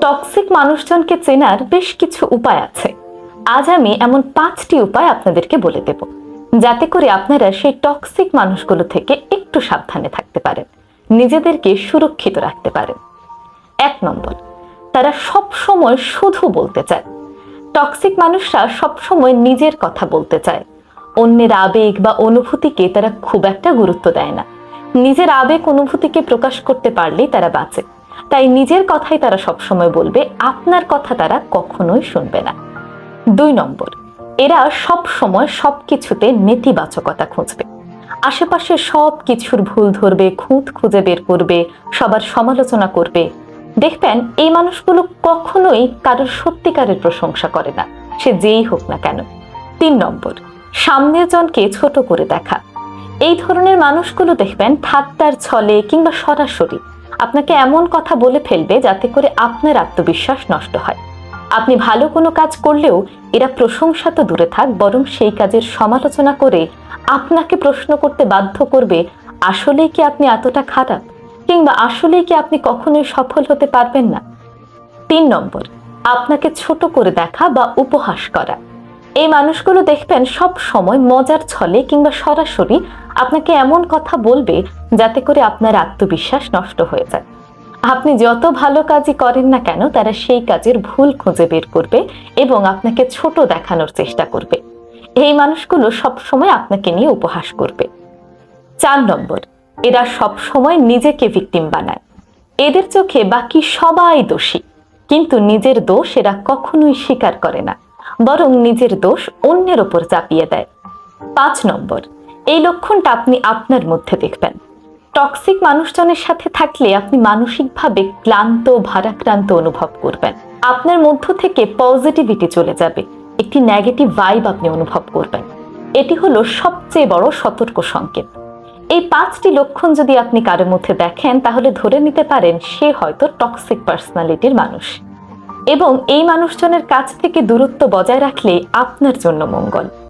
Toxic মানুষজনকে চেনার বেশ কিছু উপায় আছে। আজ আমি এমন পাঁচটি উপায় আপনাদেরকে বলে দেব, যাতে করে আপনারা সেই টক্সিক মানুষগুলো থেকে একটু সাবধানে থাকতে পারেন, নিজেদেরকে সুরক্ষিত রাখতে পারেন। এক নম্বর, তারা সব সময় শুধু বলতে চায়। টক্সিক মানুষরা সব সময় নিজের কথা বলতে চায়। অন্যের আবেগ বা অনুভূতিকে তারা খুব একটা গুরুত্ব দেয় না। নিজের আবেগ অনুভূতিকে প্রকাশ করতে পারলেই তারা বাঁচে। তাই নিজের কথাই তারা সবসময় বলবে, আপনার কথা তারা কখনোই শুনবে না। দুই নম্বর, এরা সব সময় সব কিছুতে নেতিবাচকতা খুঁজবে। আশেপাশে সব কিছুর ভুল ধরবে, খুঁত খুঁজে বের করবে, সবার সমালোচনা করবে। দেখবেন, এই মানুষগুলো কখনোই কারোর সত্যিকারের প্রশংসা করে না, সে যেই হোক না কেন। তিন নম্বর সামনের জনকে ছোট করে দেখা। এই ধরনের মানুষগুলো দেখবেন ঠাট্টার ছলে কিংবা সরাসরি আপনাকে এমন কথা বলে ফেলবে যাতে করে আপনার আত্মবিশ্বাস নষ্ট হয়। আপনি ভালো কোনো কাজ করলেও এরা প্রশংসা তো দূরে থাক, বরং সেই কাজের সমালোচনা করে আপনাকে প্রশ্ন করতে বাধ্য করবে, আসলেই কি আপনি এতটা খারাপ? কিংবা আসলেই কি আপনি কখনোই সফল হতে পারবেন না? তিন নম্বর, আপনাকে ছোট করে দেখা বা উপহাস করা। এই মানুষগুলো দেখবেন সব সময় মজার ছলে কিংবা সরাসরি আপনাকে এমন কথা বলবে যাতে করে আপনার আত্মবিশ্বাস নষ্ট হয়ে যায়। আপনি যত ভালো কাজই করেন না কেন, তারা সেই কাজের ভুল খুঁজে বের করবে এবং আপনাকে ছোট দেখানোর চেষ্টা করবে। এই মানুষগুলো সব সময় আপনাকে নিয়ে উপহাস করবে। চার নম্বর, এরা সব সময় নিজেকে ভিকটিম বানায়। এদের চোখে বাকি সবাই দোষী, কিন্তু নিজের দোষ এরা কখনোই স্বীকার করে না। বরং নিজের দোষ অন্যের ওপর চাপিয়ে দেয়। পাঁচ নম্বর, এই লক্ষণটা আপনি আপনার মধ্যে দেখবেন। টক্সিক মানুষজনের সাথে থাকলে আপনি মানসিকভাবে ক্লান্ত, ভারাক্রান্ত অনুভব করবেন। আপনার মধ্য থেকে পজিটিভিটি চলে যাবে। একটি নেগেটিভ ভাইব আপনি অনুভব করবেন। এটি হলো সবচেয়ে বড় সতর্ক সংকেত। এই পাঁচটি লক্ষণ যদি আপনি কারোর মধ্যে দেখেন, তাহলে ধরে নিতে পারেন সে হয়তো টক্সিক পার্সোনালিটির মানুষ। এবং এই মানুষজনের কাছ থেকে দূরত্ব বজায় রাখলে আপনার জন্য মঙ্গল।